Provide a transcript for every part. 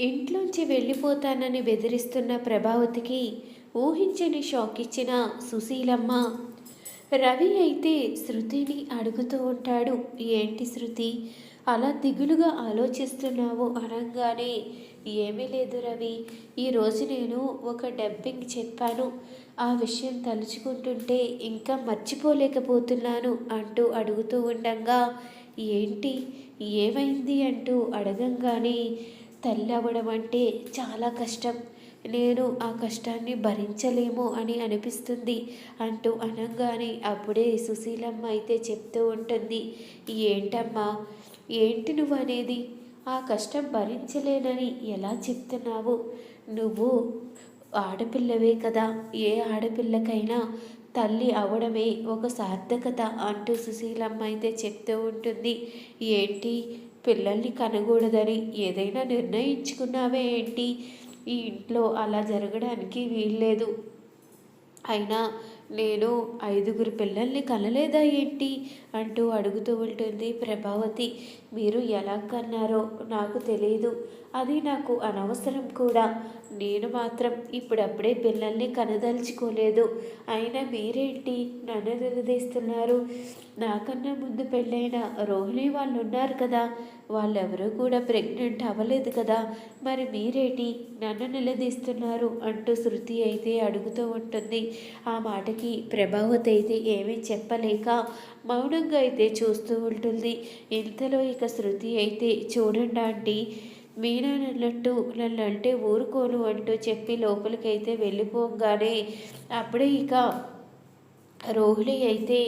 ఇంట్లోంచి వెళ్ళిపోతానని బెదిరిస్తున్న ప్రభావతికి ఊహించని షాక్ ఇచ్చిన సుశీలమ్మ. రవి అయితే శృతిని అడుగుతూ ఉంటాడు. ఏంటి శృతి? అలా దిగులుగా ఆలోచిస్తున్నావు అనగానే. ఏమీ లేదు రవి. ఈరోజు నేను ఒక డబ్బింగ్ చెప్పాను. ఆ విషయం తలుచుకుంటుంటే ఇంకా మర్చిపోలేకపోతున్నాను అంటూ అడుగుతూ ఉండగా ఏంటి? ఏమైంది? అంటూ అడగంగానే తల్లి అవ్వడం అంటే చాలా కష్టం. నేను ఆ కష్టాన్ని భరించలేము అని అనిపిస్తుంది అంటూ అనగానే అప్పుడే సుశీలమ్మ అయితే చెప్తూ ఉంటుంది. ఏంటమ్మా ఏంటి నువ్వు అనేది ఆ కష్టం భరించలేనని ఎలా చెప్తున్నావు? నువ్వు ఆడపిల్లవే కదా ఏ ఆడపిల్లకైనా తల్లి అవడమే ఒక సార్థకత అంటూ సుశీలమ్మ అయితే చెప్తూ ఉంటుంది. ఏంటి? పిల్లల్ని కనకూడదని ఏదైనా నిర్ణయించుకున్నావే ఏంటి? ఈ ఇంట్లో అలా జరగడానికి వీల్లేదు. అయినా నేను ఐదుగురు పిల్లల్ని కనలేదా ఏంటి? అంటూ అడుగుతూ ఉంటుంది ప్రభావతి. మీరు ఎలా కన్నారో నాకు తెలియదు అది నాకు అనవసరం కూడా. నేను మాత్రం ఇప్పుడప్పుడే పిల్లల్ని కనదలుచుకోలేదు. అయినా మీరేంటి నన్ను నిలదీస్తున్నారు? నాకన్నా ముందు పెళ్ళైన రోహిణి వాళ్ళు ఉన్నారు కదా. వాళ్ళెవరూ కూడా ప్రెగ్నెంట్ అవ్వలేదు కదా. మరి మీరేటి నన్ను నిలదీస్తున్నారు అంటూ శృతి అయితే అడుగుతూ ఉంటుంది. ఆ మాటకి ప్రభావతి అయితే ఏమీ చెప్పలేక మౌనంగా అయితే చూస్తూ ఉంటుంది. ఇంతలో ఇక శృతి అయితే చూడండి ఆంటీ మీనా నన్నట్టు నన్ను అంటే ఊరుకోను అంటూ చెప్పి లోపలికైతే వెళ్ళిపోగానే అప్పుడే ఇక రోహిణి అయితే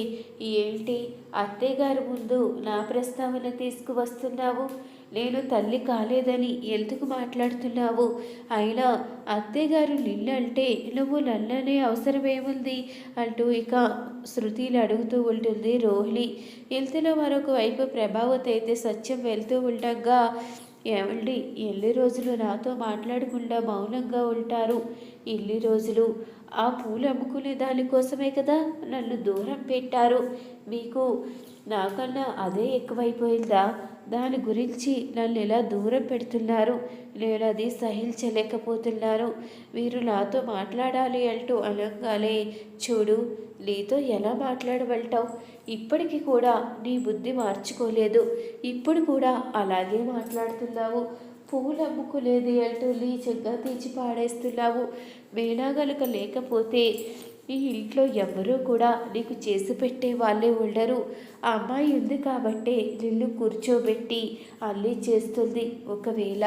ఏంటి అత్తయ్య గారి ముందు నా ప్రస్తావన తీసుకువస్తున్నావు? నేను తల్లి కాలేదని ఎందుకు మాట్లాడుతున్నావు? అయినా అత్తయ్యగారు నిన్నంటే నువ్వు నన్ననే అవసరమేముంది? అంటూ ఇక శృతిలు అడుగుతూ ఉంటుంది రోహిణి. ఇంతలో మరొక వైపు ప్రభావతి అయితే సత్యం వెళ్తూ ఉండగా ఏమండి ఎన్ని రోజులు నాతో మాట్లాడకుండా మౌనంగా ఉంటారు? ఇన్ని రోజులు ఆ పూలు అమ్ముకునే దానికోసమే కదా నన్ను దూరం పెట్టారు? మీకు నాకన్నా అదే ఎక్కువైపోయిందా? దాని గురించి నన్ను ఎలా దూరం పెడుతున్నారు. నేను అది సహించలేకపోతున్నాను మీరు నాతో మాట్లాడాలి అంటూ అనగానే చూడు నీతో ఎలా మాట్లాడబడతావు ఇప్పటికి కూడా నీ బుద్ధి మార్చుకోలేదు. ఇప్పుడు కూడా అలాగే మాట్లాడుతున్నావు. పువ్వులు అమ్ముకోలేదు అంటూ లీచంగా తీర్చి పాడేస్తున్నావు. మీనా గనుక లేకపోతే ఈ ఇంట్లో ఎవరూ కూడా నీకు చేసి పెట్టే వాళ్ళే ఉండరు. ఆ అమ్మాయి ఉంది కాబట్టే నిన్ను కూర్చోబెట్టి అల్లి చేస్తుంది. ఒకవేళ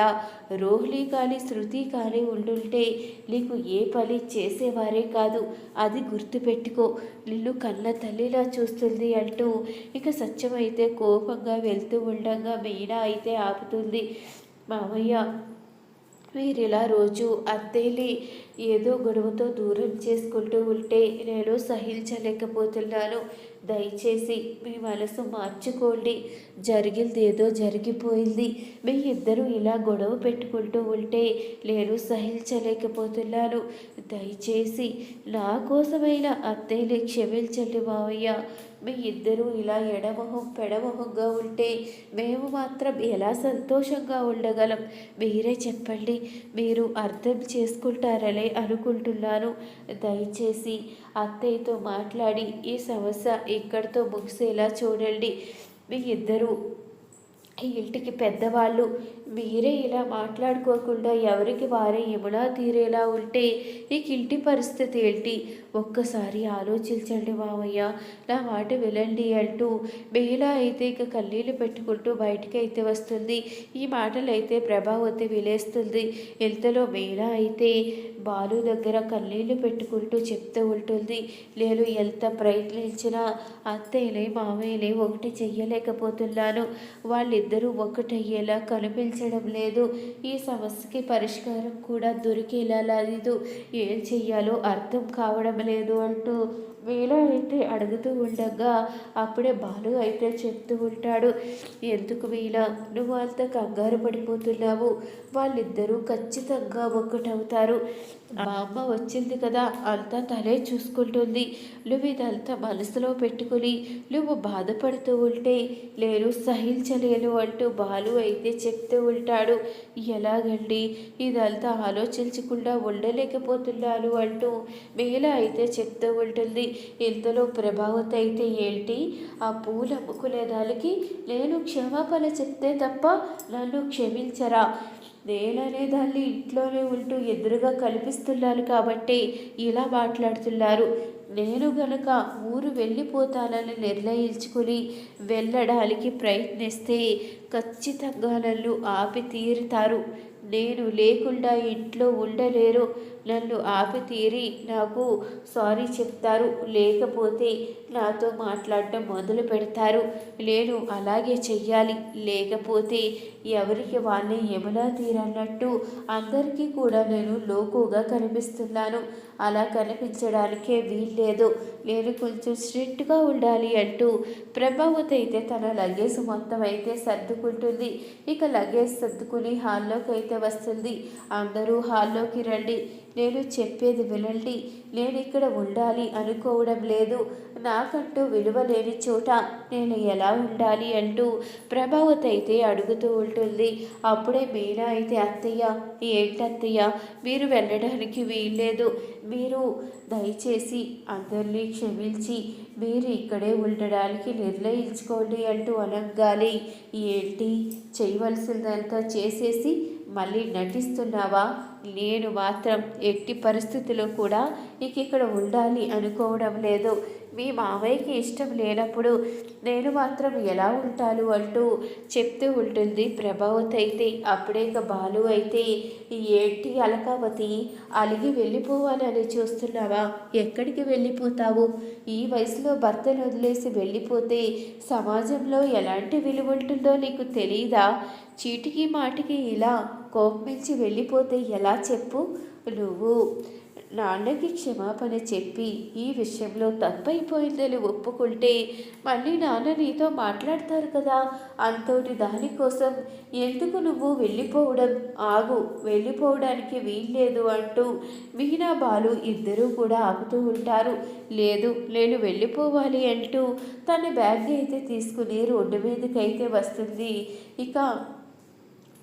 రోహిణి కానీ శృతి కానీ ఉండుంటే నీకు ఏ పని చేసేవారే కాదు. అది గుర్తుపెట్టుకో. నిన్ను కన్న తల్లిలా చూస్తుంది అంటూ ఇక సత్యమైతే కోపంగా వెళ్తూ ఉండగా మీనా అయితే ఆపుతుంది. మామయ్య మీరు ఇలా రోజు అత్తేలి ఏదో గొడవతో దూరం చేసుకుంటూ ఉంటే నేను సహించలేకపోతున్నాను. దయచేసి మీ మనసు మార్చుకోండి. జరిగింది ఏదో జరిగిపోయింది. మీ ఇద్దరు ఇలా గొడవ పెట్టుకుంటూ ఉంటే నేను సహించలేకపోతున్నాను. దయచేసి నా కోసమైన అత్తయ్యని క్షమించండి మావయ్య. మీ ఇద్దరూ ఇలా ఎడమొహం పెడమొహంగా ఉంటే మేము మాత్రం ఎలా సంతోషంగా ఉండగలం? మీరే చెప్పండి. మీరు అర్థం చేసుకుంటారనే అనుకుంటున్నాను. దయచేసి అత్తయ్యతో మాట్లాడి ఈ సమస్య ఇక్కడితో ముగిసేలా చూడండి. మీ ఇద్దరు ఈ ఇంటికి పెద్దవాళ్ళు మీరే ఇలా మాట్లాడుకోకుండా ఎవరికి వారే యమునా తీరేలా ఉంటే ఈ ఇంటి పరిస్థితి ఏంటి? ఒక్కసారి ఆలోచించండి మామయ్య నా మాట వినండి అంటూ మేలా అయితే ఇక కన్నీళ్ళు పెట్టుకుంటూ బయటికి అయితే వస్తుంది. ఈ మాటలు అయితే ప్రభావతి విలేస్తుంది. ఇంతలో మేలా అయితే బాలు దగ్గర కన్నీళ్ళు పెట్టుకుంటూ చెప్తూ ఉంటుంది. నేను ఎంత ప్రయత్నించినా అత్తయ్యలే మామయ్యలే ఒకటి చెయ్యలేకపోతున్నాను. వాళ్ళిద్దరూ ఒకటయ్యేలా కనిపించడం లేదు. ఈ సమస్యకి పరిష్కారం కూడా దొరికేలా లేదు. ఏం చెయ్యాలో అర్థం కావడం లేదు అంటూ మీలో అయితే అడుగుతూ ఉండగా అప్పుడే బాలు అయితే చెప్తూ ఉంటాడు ఎందుకు వీల? నువ్వు అంత కంగారు పడిపోతున్నావు. వాళ్ళిద్దరూ ఖచ్చితంగా ఒక్కటవుతారు. మా అమ్మ వచ్చింది కదా అంతా తనే చూసుకుంటుంది. నువ్వు ఇదంతా మనసులో పెట్టుకుని నువ్వు బాధపడుతూ ఉంటే నేను సహించలేను అంటూ బాలు అయితే చెప్తూ ఉంటాడు. ఎలాగండి? ఇదంతా ఆలోచించకుండా ఉండలేకపోతున్నాను అంటూ మేళ అయితే చెప్తూ ఉంటుంది. ఇంతలో ప్రభావతి అయితే ఏంటి? ఆ పూలు అమ్ముకునే దానికి నేను క్షమాపణ చెప్తే తప్ప నన్ను క్షమించరా. నేననే దాన్ని ఇంట్లోనే ఉంటూ ఎదురుగా కల్పిస్తున్నాను కాబట్టి ఇలా మాట్లాడుతున్నారు. నేను గనక ఊరు వెళ్ళిపోతానని నిర్ణయించుకుని వెళ్ళడానికి ప్రయత్నిస్తే ఖచ్చితంగా నన్ను ఆపి తీరుతారు నేను లేకుండా ఇంట్లో ఉండలేరు. నన్ను ఆపి తీరి నాకు సారీ చెప్తారు. లేకపోతే నాతో మాట్లాడటం మొదలు పెడతారు. నేను అలాగే చెయ్యాలి. లేకపోతే ఎవరికి వాళ్ళే యమునా తీరన్నట్టు అందరికీ కూడా నేను లోకుగా కనిపిస్తున్నాను. అలా కనిపించడానికే వీల్లేదు. నేను కొంచెం స్ట్రిక్ట్గా ఉండాలి అంటూ ప్రభావతి అయితే తన లగేజ్ మొత్తం అయితే సర్దుకుంటుంది. ఇక లగేజ్ సర్దుకుని హాల్లోకి అయితే వస్తుంది. అందరూ హాల్లోకి రండి. నేను చెప్పేది వినండి. నేను ఇక్కడ ఉండాలి అనుకోవడం లేదు. నాకంటూ విలువ లేని చోట నేను ఎలా ఉండాలి అంటూ ప్రభావత అయితే అడుగుతూ ఉంటుంది. అప్పుడే మీనా అయితే అత్తయ్య ఏంటత్తయ్య? మీరు వెళ్ళడానికి వీల్లేదు. మీరు దయచేసి అందరినీ క్షమించి మీరు ఇక్కడే ఉండడానికి నిర్ణయించుకోండి అంటూ అనగాలి ఏంటి? చేయవలసిందంతా చేసేసి మళ్ళీ నటిస్తున్నావా? నేను మాత్రం ఎట్టి పరిస్థితుల్లో కూడా నీకు ఇక్కడ ఉండాలి అనుకోవడం లేదు. మీ మావయ్యకి ఇష్టం లేనప్పుడు నేను మాత్రం ఎలా ఉంటాను అంటూ చెప్తూ ఉంటుంది. ప్రభావతి అయితే అప్పుడే ఇక బాలు అయితే ఏంటి అలకావతి? అలిగి వెళ్ళిపోవాలని చూస్తున్నావా? ఎక్కడికి వెళ్ళిపోతావు? ఈ వయసులో భర్తను వదిలేసి వెళ్ళిపోతే సమాజంలో ఎలాంటి విలువ ఉంటుందో నీకు తెలియదా చీటికి మాటికి ఇలా కోపించి వెళ్ళిపోతే ఎలా చెప్పు నువ్వు? నాన్నకి క్షమాపణ చెప్పి ఈ విషయంలో తప్పైపోయిందని ఒప్పుకుంటే మళ్ళీ నాన్న నీతో మాట్లాడతారు కదా. అంతటి దానికోసం ఎందుకు నువ్వు వెళ్ళిపోవడం? ఆగు వెళ్ళిపోవడానికి వీల్లేదు అంటూ మీనా బాలు ఇద్దరూ కూడా ఆగుతూ ఉంటారు. లేదు నేను వెళ్ళిపోవాలి అంటూ తన బ్యాగ్ అయితే తీసుకుని రోడ్డు మీదకైతే వస్తుంది. ఇక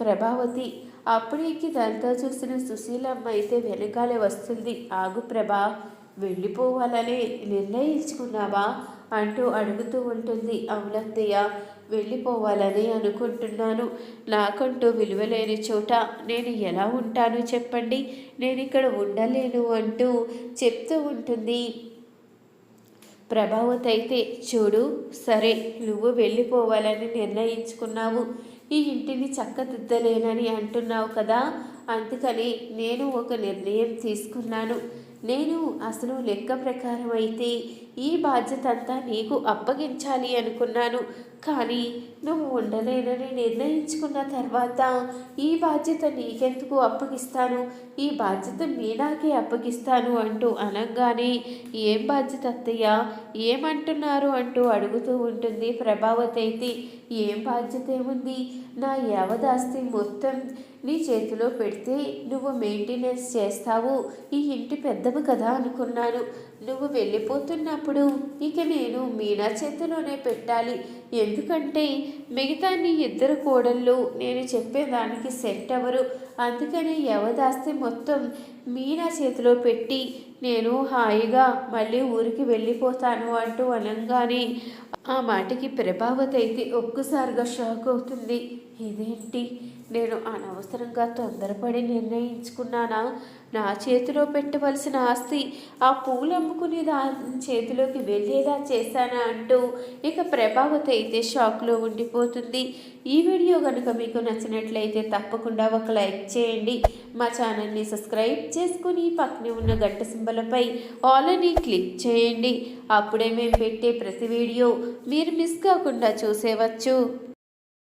ప్రభావతి అప్పుడేకి దాంతో చూసిన సుశీలమ్మ అయితే వెనకాలే వస్తుంది. ఆగు ప్రభా వెళ్ళిపోవాలని నిర్ణయించుకున్నావా? అంటూ అడుగుతూ ఉంటుంది. అవునత్తయ్య వెళ్ళిపోవాలని అనుకుంటున్నాను. నాకంటూ విలువలేని చోట నేను ఎలా ఉంటాను చెప్పండి? నేను ఇక్కడ ఉండలేను అంటూ చెప్తూ ఉంటుంది. ప్రభావత్ అయితే చూడు సరే నువ్వు వెళ్ళిపోవాలని నిర్ణయించుకున్నావు. ఈ ఇంటిని చక్కదిద్దలేనని అంటున్నావు కదా? అందుకని నేను ఒక నిర్ణయం తీసుకున్నాను. నేను అసలు లెక్క ప్రకారం అయితే ఈ బాధ్యత అంతా నీకు అప్పగించాలి అనుకున్నాను. కానీ నువ్వు ఉండలేనని నిర్ణయించుకున్న తర్వాత ఈ బాధ్యత నీకెందుకు అప్పగిస్తాను? ఈ బాధ్యత మీనాకే అప్పగిస్తాను అంటూ అనగానే ఏం బాధ్యత అత్తయ్య? ఏమంటున్నారు? అంటూ అడుగుతూ ఉంటుంది ప్రభావతి అయితే. ఏం బాధ్యత ఏముంది? నా యావదాస్తి మొత్తం నీ చేతిలో పెడితే నువ్వు మెయింటెనెన్స్ చేస్తావు. ఈ ఇంటి పెద్దవి కదా అనుకున్నాను. నువ్వు వెళ్ళిపోతున్నప్పుడు ఇక నేను మీనా చేతిలోనే పెట్టాలి. ఎందుకంటే మిగతా నీ ఇద్దరు కోడళ్ళు నేను చెప్పేదానికి సెట్ అవ్వరు. అందుకని యవదాస్తి మొత్తం మీనా చేతిలో పెట్టి నేను హాయిగా మళ్ళీ ఊరికి వెళ్ళిపోతాను అంటూ అనగానే ఆ మాటకి ప్రభావతి అయితే ఒక్కసారిగా షాక్ అవుతుంది. ఇదేంటి? నేను అనవసరంగా తొందరపడి నిర్ణయించుకున్నానా? నా చేతిలో పెట్టవలసిన ఆస్తి ఆ పూలు అమ్ముకునే దాని చేతిలోకి వెళ్ళేలా చేశానా అంటూ ఇక ప్రభావతి అయితే షాక్లో ఉండిపోతుంది. ఈ వీడియో కనుక మీకు నచ్చినట్లయితే తప్పకుండా ఒక లైక్ చేయండి. మా ఛానల్ని సబ్స్క్రైబ్ చేసుకుని పక్కనే ఉన్న గంట సింబలపై ఆల్ అని క్లిక్ చేయండి. అప్పుడే మేము పెట్టే ప్రతి వీడియో మీరు మిస్ కాకుండా చూసేవచ్చు.